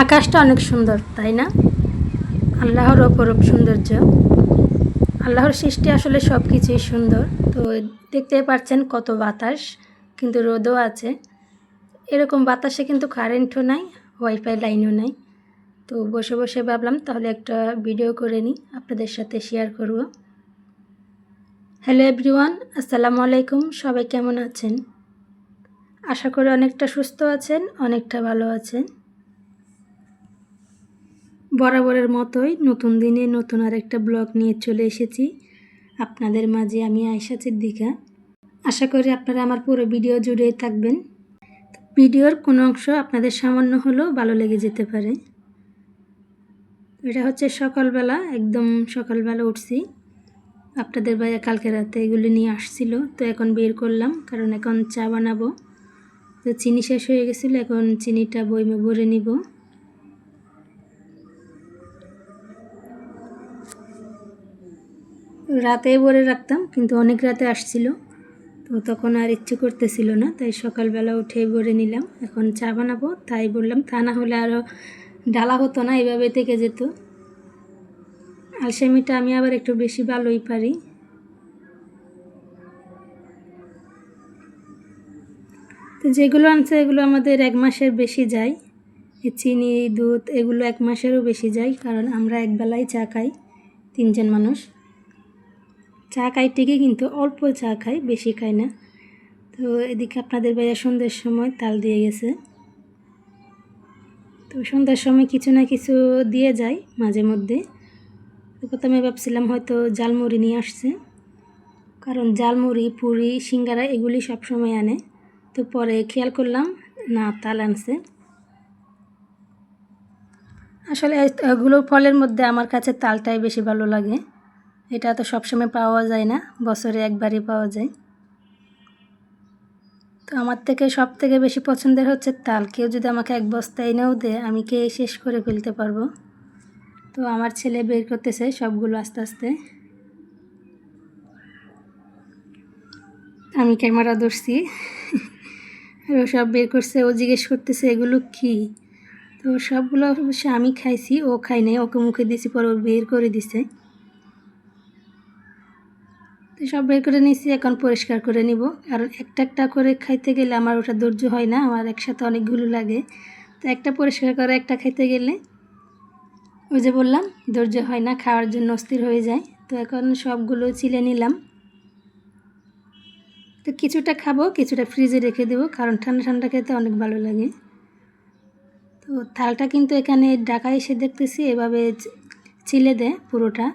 আকাশটা অনেক সুন্দর, তাই না? আল্লাহর অপরূপ সৌন্দর্য। আল্লাহর সৃষ্টি আসলে সব কিছুই সুন্দর। তো দেখতে পাচ্ছেন কত বাতাস, কিন্তু রোদও আছে। এরকম বাতাসে কিন্তু কারেন্টও নাই ওয়াইফাই লাইনও নাই। তো বসে বসে ভাবলাম, তাহলে একটা ভিডিও করে নিই, আপনাদের সাথে শেয়ার করব। হ্যালো এভরিওয়ান আসসালামু আলাইকুম, সবাই কেমন আছেন? আশা করি অনেকটা সুস্থ আছেন, অনেকটা ভালো আছেন। বরাবরের মতোই নতুন দিনে নতুন আরেকটা ব্লগ নিয়ে চলে এসেছি। আপনাদের মাঝে আমি আয়সা সিদ্দিকা। আশা করি আপনারা আমার পুরো ভিডিও জুড়ে থাকবেন। ভিডিওর কোনো অংশ আপনাদের সামান্য হলেও ভালো লেগে যেতে পারে। এটা হচ্ছে সকালবেলা, একদম সকালবেলা উঠছি। আপনাদের ভাইয়া কালকে রাতে এগুলো নিয়ে আসছিল, তো এখন বের করলাম, কারণ এখন চা বানাবো। তো চিনি শেষ হয়ে গেছিল, এখন চিনিটা বইমে ভরে নিব। রাতে ভরে রাখতাম, কিন্তু অনেক রাতে আসছিল। তো তখন আর ইচ্ছে করতেছিল না, তাই সকালবেলা উঠে ভরে নিলাম। এখন চা বানাবো, তাই বললাম, তা না হলে আরও ডালা হতো না, এভাবে থেকে যেত। আলসামিটা আমি আবার একটু বেশি ভালোই পারি। তো যেগুলো আনছে এগুলো আমাদের এক মাসের বেশি যায়। চিনি, দুধ, এগুলো এক মাসেরও বেশি যায়, কারণ আমরা একবেলায় চা খাই, তিনজন মানুষ। চা খাই ঠিকই কিন্তু অল্প চা খাই, বেশি খাই না। তো এদিকে আপনাদের ভাইয়া সন্ধ্যের সময় তাল দিয়ে গেছে। তো সন্ধ্যার সময় কিছু না কিছু দিয়ে যায় মাঝে মধ্যে। তো প্রথমে ভাবছিলাম হয়তো জালমুড়ি নিয়ে আসছে। কারণ জালমুড়ি পুরি, সিঙ্গারা এগুলি সব সময় আনে। তো পরে খেয়াল করলাম, না, তাল আনছে। আসলে এগুলো ফলের মধ্যে আমার কাছে তালটাই বেশি ভালো লাগে। এটা তো সবসময় পাওয়া যায় না, বছরে একবারই পাওয়া যায়। তো আমার থেকে সব থেকে বেশি পছন্দের হচ্ছে তাল। কেউ যদি আমাকে এক বস্তা এনেও দেয়, আমি কে শেষ করে ফেলতে পারব? তো আমার ছেলে বের করতেছে সবগুলো আস্তে আস্তে। আমি ক্যামেরা ধরছি। আর ও সব বের করছে, ও জিজ্ঞেস করতেছে, এগুলো কি? তো সবগুলো অবশ্য আমি খাইছি, ও খাই নাই, ওকে মুখে দিয়েছি, পরে ও বের করে দিছে। সব বের করে নিয়েছি, এখন পরিষ্কার করে নিব। কারণ একটা একটা করে খাইতে গেলে আমার ওটা ধৈর্য হয় না, আমার একসাথে অনেকগুলো লাগে। তো একটা পরিষ্কার করে একটা খাইতে গেলে ওই যে বললাম, ধৈর্য হয় না, খাওয়ার জন্য অস্থির হয়ে যায়। তো এখন সবগুলো চিলে নিলাম। তো কিছুটা খাব, কিছুটা ফ্রিজে রেখে দেবো, কারণ ঠান্ডা ঠান্ডা খেতে অনেক ভালো লাগে। তো থালটা কিন্তু এখানে ঢাকায় এসে দেখতেছি, এভাবে চিলে দেয় পুরোটা।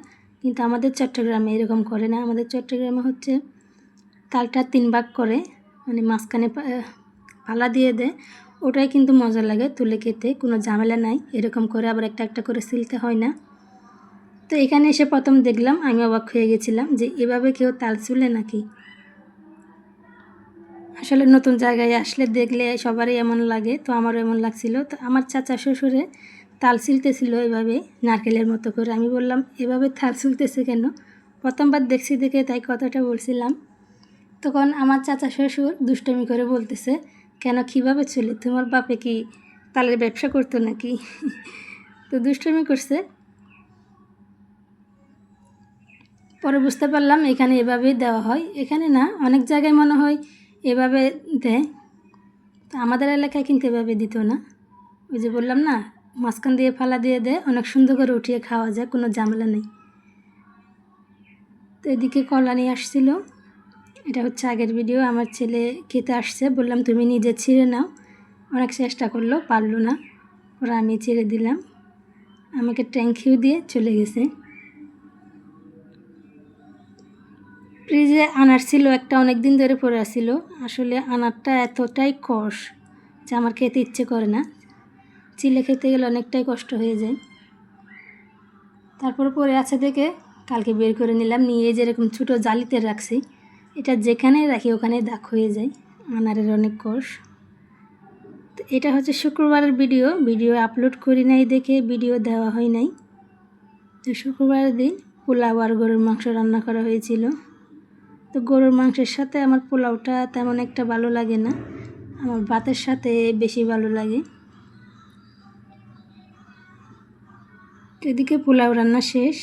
কিন্তু আমাদের চট্টগ্রামে এরকম করে না। আমাদের চট্টগ্রামে হচ্ছে তালটা তিন ভাগ করে মানে মাঝখানে পালা দিয়ে দেয়। ওটাই কিন্তু মজা লাগে তুলে খেতে, কোনো ঝামেলা নাই। এরকম করে আবার একটা একটা করে সিলতে হয় না। তো এখানে এসে প্রথম দেখলাম, আমি অবাক হয়ে গেছিলাম যে এভাবে কেউ তাল চুলে নাকি? আসলে নতুন জায়গায় আসলে দেখলে সবারই এমন লাগে, তো আমারও এমন লাগছিল। তো আমার চাচা শ্বশুরে তাল ছিলতেছিল এভাবে, নারকেলের মতো করে। আমি বললাম, এভাবে তাল ছিলতেছে কেন? প্রথমবার দেখছি দেখে তাই কথাটা বলছিলাম। তখন আমার চাচা শ্বশুর দুষ্টমি করে বলতেছে, কেন, কীভাবে চলে তোমার বাপে কি তালের ব্যবসা করতো নাকি? তো দুষ্টমি করছে। পরে বুঝতে পারলাম এখানে এভাবেই দেওয়া হয়। এখানে না, অনেক জায়গায় মনে হয় এভাবে দেয়। তো আমাদের এলাকায় কিন্তু এভাবে দিত না। ওই যে বললাম না মাঝখান দিয়ে ফালা দিয়ে দেয়, অনেক সুন্দর করে উঠিয়ে খাওয়া যায়, কোনো ঝামেলা নেই। তো এদিকে কলা নিয়ে আসছিল। এটা হচ্ছে আগের ভিডিও আমার ছেলে খেতে আসছে, বললাম তুমি নিজে ছিঁড়ে নাও। অনেক চেষ্টা করল, পারল না, ওরা আমি ছেড়ে দিলাম। আমাকে ট্যাঙ্কিও দিয়ে চলে গেছে। ফ্রিজে আনার ছিল একটা অনেক দিন ধরে পড়ে আসছিল আসলে আনারটা এতটাই কষ যে আমার খেতে ইচ্ছে করে না। চিলে খেতে গেলে অনেকটাই কষ্ট হয়ে যায়। তারপর পরে আছে দেখে কালকে বের করে নিলাম, নিয়ে যেরকম ছোটো জালিতে রাখছি, এটা যেখানে রাখি ওখানে দাগ হয়ে যায়, আনারের অনেক কষ। তো এটা হচ্ছে শুক্রবারের ভিডিও ভিডিও আপলোড করি নাই দেখে ভিডিও দেওয়া হয় নাই। তো শুক্রবারের দিন পোলাও আর গরুর মাংস রান্না করা হয়েছিল। তো গরুর মাংসের সাথে আমার পোলাওটা তেমন একটা ভালো লাগে না, আমার ভাতের সাথে বেশি ভালো লাগে। এদিকে পোলাও রান্না শেষ।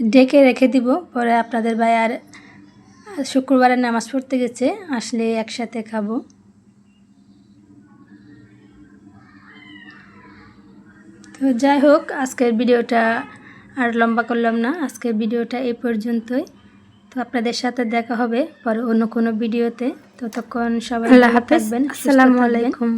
ডেকে রেখে দিব। পরে আপনাদের ভাই আর শুক্রবারে নামাজ পড়তে গেছে আসলে একসাথে খাব। তো যাই হোক আজকের ভিডিওটা আর লম্বা করলাম না। আজকের ভিডিওটা এই পর্যন্তই। তো আপনাদের সাথে দেখা হবে পরে অন্য কোনো ভিডিওতে। ততক্ষণ সবাই আল্লাহ হাফেজ। আসসালামু আলাইকুম।